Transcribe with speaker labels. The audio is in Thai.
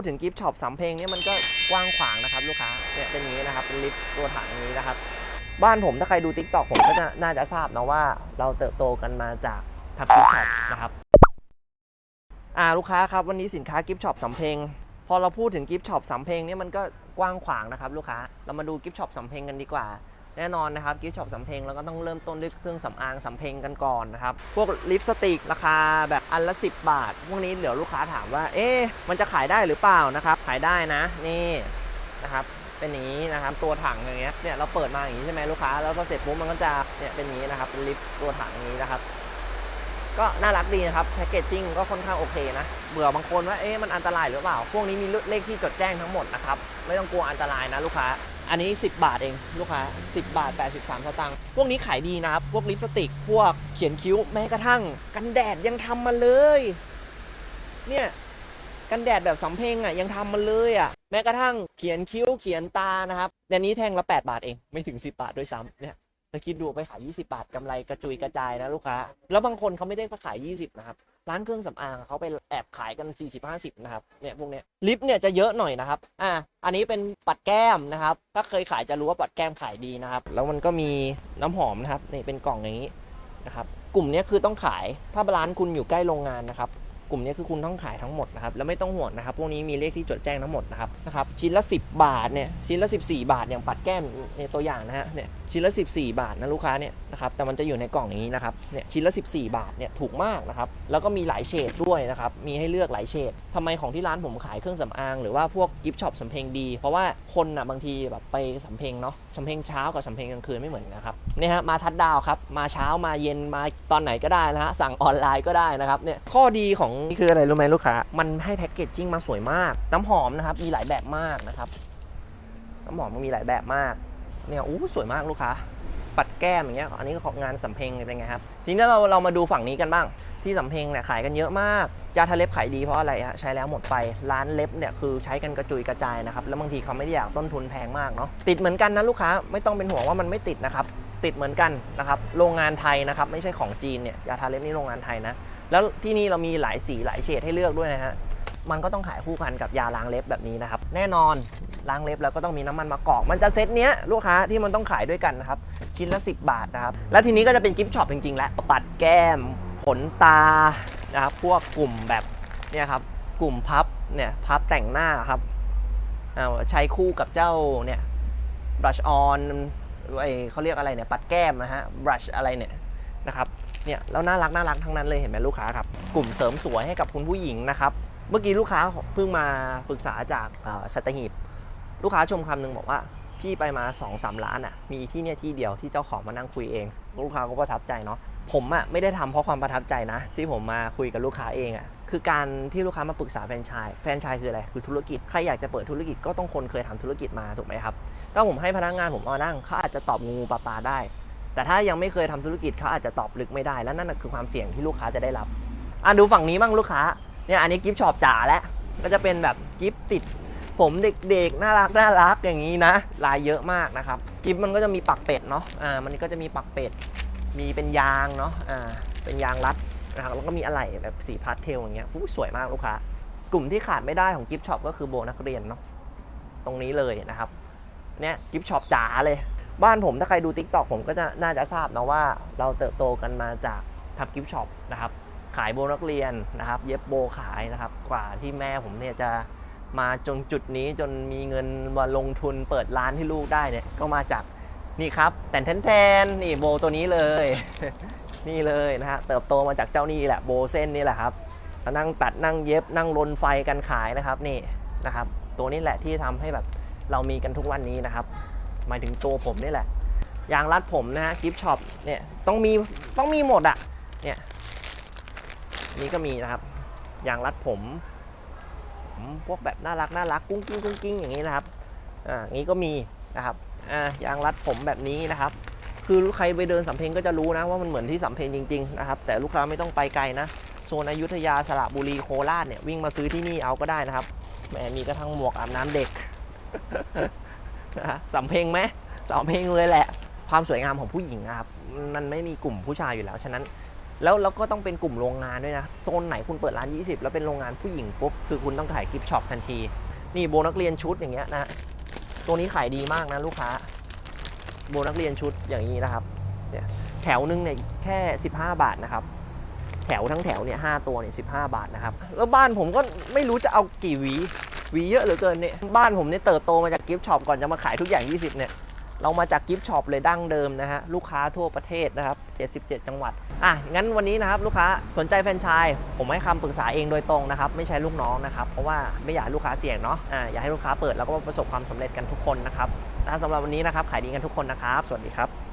Speaker 1: ดถึงกิฟต์ช็อปสำเพ็งเนี่ยมันก็กว้างขวางนะครับลูกค้าเนี่ยเป็นงนี้นะครับเป็นลิฟต์ตัวถังนี้นะครับ บ้านผมถ้าใครดู t ิ k t o k ผมก็น่าจะทราบนะว่าเราเติบโตกันมาจากทับกิฟต์ช็อปนะครับอ่าลูกค้าครับวันนี้สินค้ากิฟต์ช็อปสำเพ็งพอเราพูดถึงกิฟต์ช็อปสำเพ็งเนี่ยมันก็กว้างขวางนะครับลูกค้า เรามาดูกิฟต์ช็อปสำเพ็งกันดีกว่า แน่นอนนะครับกิฟต์ช็อปสำเพ็งเราก็ต้องเริ่มต้นด้วยเครื่องสำอางสำเพ็งกันก่อนนะครับ พวกลิปสติกราคาแบบอันละ 10 บาท พวกนี้เดี๋ยวลูกค้าถามว่า เอ๊ะมันจะขายได้หรือเปล่านะครับ ขายได้นะนี่นะครับเป็นอย่างนี้นะครับตัวถังอย่างเงี้ยเนี่ยเราเปิดมาอย่างนี้ใช่ไหมลูกค้าแล้วพอเสร็จปุ๊บมันก็จะเนี่ยเป็นอย่างนี้นะครับเป็นลิปตัวถังอย่างนี้นะครับก็น่ารักดีนะครับแพคเกจจิ้งก็ค่อนข้างโอเคนะเบื่อบางคนว่าเอ๊ะมันอันตรายหรือเปล่า พวกนี้มีเลขที่จดแจ้งทั้งหมดนะครับไม่ต้องกลัวอันตรายนะลูกค้า อันนี้ 10 บาทเองลูกค้า 10 บาท 83 สตางค์พวกนี้ขายดีนะครับ พวกลิปสติก พวกเขียนคิ้วแม้กระทั่ง กันแดดยังทำมาเลย เนี่ย กันแดดแบบสำเพ็งอะยังทำมาเลยอะ แม้กระทั่งเขียนคิ้วเขียนตานะครับแต่นี้แท่งละ 8 บาทเองไม่ถึง 10 บาทด้วยซ้ำเนี่ยถ้าคิดดูไปขาย 20 บาทกำไรกระจุยกระจายนะลูกค้า แล้วบางคนเขาไม่ได้ไปขาย 20 นะครับ ร้านเครื่องสำอางเขาไปแอบขายกัน 40-50 นะครับ เนี่ยพวกเนี้ยลิปเนี่ยจะเยอะหน่อยนะครับ อ่า อันนี้เป็นปัดแก้มนะครับ ถ้าเคยขายจะรู้ว่าปัดแก้มขายดีนะครับ แล้วมันก็มีน้ำหอมนะครับ นี่เป็นกล่องอย่างนี้นะครับ กลุ่มเนี้ยคือต้องขาย ถ้าร้านคุณอยู่ใกล้โรงงานนะครับ กลุ่มนี้คือคุณต้องขายทั้งหมดนะครับแล้วไม่ต้องห่วงนะครับพวกนี้มีเลขที่จดแจ้งทั้งหมดนะครับนะครับชิ้นละ 10 บาทเนี่ยชิ้นละ 14 บาทอย่างปัดแก้มในตัวอย่างนะฮะเนี่ยชิ้นละ 14 บาทนะลูกค้าเนี่ยนะครับแต่มันจะอยู่ในกล่องอย่างนี้นะครับเนี่ยชิ้นละ 14 บาทเนี่ยถูกมากนะครับแล้วก็มีหลายเฉดด้วยนะครับมีให้เลือกหลายเฉดทำไมของที่ร้านผมขายเครื่องสำอางหรือว่าพวกกิฟต์ช็อปสำเพ็งดี เพราะว่าคนอะบางทีแบบไปสำเพ็งเนาะสำเพ็งเช้ากับสำเพ็งกลางคืนไม่เหมือนนนะครับเนี่ยฮะมาทัดดาวครับมาเช้ามาเย็นมาตอนไหนก็ได้นะฮะสั่งออนไลน์ก็ได้นะครับเนี่ยข้อดีของนี่คืออะไรรู้ไหมลูกค้า มันให้แพ็กเกจจิ้งมาสวยมาก น้ำหอมนะครับ มีหลายแบบมากนะครับ น้ำหอมมันมีหลายแบบมาก เนี่ยอู้สวยมากลูกค้า ปัดแก้มอย่างเงี้ย อันนี้ก็ของงานสำเพ็งเป็นไงครับ ทีนี้เราเรามาดูฝั่งนี้กันบ้าง ที่สำเพ็งเนี่ยขายกันเยอะมากยาทาเล็บขายดีเพราะอะไรฮะใช้แล้วหมดไปร้านเล็บเนี่ยคือใช้กันกระจุยกระจายนะครับ แล้วบางทีเขาไม่ได้อยากต้นทุนแพงมากเนาะติดเหมือนกันนะลูกค้าไม่ต้องเป็นห่วงว่ามันไม่ติดนะครับติดเหมือนกันนะครับ โรงงานไทยนะครับ ไม่ใช่ของจีนเนี่ยยาทาเล็บนี่โรงงานไทยนะ แล้วที่นี่เรามีหลายสีหลายเฉดให้เลือกด้วยนะฮะมันก็ต้องขายคู่กันกับยาล้างเล็บแบบนี้นะครับแน่นอนล้างเล็บแล้วก็ต้องมีน้ำมันมะกอกมันจะเซตเนี้ยลูกค้าที่มันต้องขายด้วยกันนะครับชิ้นละ 10 บาทนะครับแล้วทีนี้ก็จะเป็นกิฟต์ช็อปจริงๆ แล้วปัดแก้มขนตานะครับพวกกลุ่มแบบเนี่ยครับกลุ่มพับเนี่ยพับแต่งหน้าครับอ่าใช้คู่กับเจ้าเนี่ยบลัชออนไอเขาเรียกอะไรเนี่ยปัดแก้มนะฮะบลัชอะไรเนี่ย นะครับเนี่ยแล้วน่ารักน่ารักทั้งนั้นเลยเห็นไหมลูกค้าครับกลุ่มเสริมสวยให้กับคุณผู้หญิงนะครับเมื่อกี้ลูกค้าเพิ่งมาปรึกษาจากสัตหีบลูกค้าชมคำหนึ่งบอกว่าพี่ไปมา2อสร้านอะมีที่เนี่ยที่เดียวที่เจ้าของมานั่งคุยเอง ลูกค้าก็ประทับใจเนาะผมอะไม่ได้ทำเพราะความประทับใจนะ ที่ผมมาคุยกับลูกค้าเองอะคือการที่ลูกค้ามาปรึกษาแฟนชส์แฟนชส์คืออะไรคือธุรกิจใครอยากจะเปิดธุรกิจก็ต้องคนเคยทำธุรกิจมาถูกไหมครับถ้าผมให้พนักงานผมมานั่งเขาอาจจะตอบงูปลาปลาได้ แต่ถ้ายังไม่เคยทำธุรกิจเขาอาจจะตอบลึกไม่ได้ และนั่นคือความเสี่ยงที่ลูกค้าจะได้รับอะดูฝั่งนี้บ้างลูกค้าเนี่ยอันนี้กิฟต์ช็อปจ๋าแล้วก็จะเป็นแบบกิฟต์ติด ผมเด็กๆน่ารักน่ารักอย่างนี้นะลายเยอะมากนะครับกิฟต์มันก็จะมีปักเป็ดเนาะอ่ามันก็จะมีปักเป็ด มีเป็นยางเนาะอ่าเป็นยางรัดนะครับแล้วก็มีอะไหล่แบบสีพาสเทลอย่างเงี้ยอู้สวยมากลูกค้ากลุ่มที่ขาดไม่ได้ของกิฟต์ช็อปก็คือโบนักเรียนเนาะตรงนี้เลยนะครับเนี่ยกิฟต์ช็อปจ๋าเลย บ้านผมถ้าใครดู t ิ k t o k ผมก็จะน่าจะทราบนะว่าเราเติบโตกันมาจากทับกิฟต์ช็อปนะครับขายโบนักเรียนนะครับ เย็บโบขายนะครับกว่าที่แม่ผมเนี่ยจะมาจนจุดนี้จนมีเงินมาลงทุนเปิดร้านให้ลูกได้เนี่ยก็มาจากนี่ครับแต่นแทนๆนี่โบตัวนี้เลย นี่เลยนะฮะเติบโตมาจากเจ้านี่แหละโบเส้นนี่แหละครับนั่งตัดนั่งเย็บนั่งรนไฟกันขายนะครับนี่นะครับ ตัวนี้แหละที่ทำให้แบบเรามีกันทุกวันนี้นะครับ หมายถึงตัวผมนี่แหละยางรัดผมนะฮะกิฟช็อปเนี่ยต้องมีต้องมีหมดอะเนี่ยนี่ก็มีนะครับยางรัดผมพวกแบบน่ารักน่ารักกุ้งกิ้งกุ้งกิ้งอย่างนี้นะครับอ่างี้ก็มีนะครับอ่ายางรัดผมแบบนี้นะครับคือใครไปเดินสำเพ็งก็จะรู้นะว่ามันเหมือนที่สำเพ็งจริงๆนะครับแต่ลูกค้าไม่ต้องไปไกลนะโซนอยุธยาสระบุรีโคราชเนี่ยวิ่งมาซื้อที่นี่เอาก็ได้นะครับแหมมีกระทั่งหมวกอาบน้ำเด็ก สำเพ็งไหมสำเพ็งเลยแหละ ความสวยงามของผู้หญิงนะครับ มันไม่มีกลุ่มผู้ชายอยู่แล้ว ฉะนั้น แล้วแล้วก็ต้องเป็นกลุ่มโรงงานด้วยนะ โซนไหนคุณเปิดร้าน 20 แล้วเป็นโรงงานผู้หญิงปุ๊บ คือคุณต้องขายกิฟต์ช็อปทันที นี่โบนักเรียนชุดอย่างเงี้ยนะ ตัวนี้ขายดีมากนะลูกค้า โบนักเรียนชุดอย่างนี้นะครับ เนี่ยแถวนึงเนี่ยแค่ 15 บาทนะครับ แถวทั้งแถวเนี่ยห้าตัวเนี่ยสิบาทนะครับ แล้วบ้านผมก็ไม่รู้จะเอากี่หวี วีเยอะเหลือเกินเนี่ยบ้านผมเนี่ยเติบโตมาจากกิฟต์ช็อปก่อนจะมาขายทุกอย่าง 20 เนี่ย เรามาจากกิฟต์ช็อปเลยดั้งเดิมนะฮะ ลูกค้าทั่วประเทศนะครับ 77 จังหวัด อะ งั้นวันนี้นะครับ ลูกค้าสนใจแฟรนไชส์ผมให้คำปรึกษาเองโดยตรงนะครับ ไม่ใช่ลูกน้องนะครับ เพราะว่าไม่อยากลูกค้าเสี่ยงเนาะอ่าอยากให้ลูกค้าเปิดแล้วก็ประสบความสำเร็จกันทุกคนนะครับอะสำหรับวันนี้นะครับขายดีกันทุกคนนะครับ สวัสดีครับ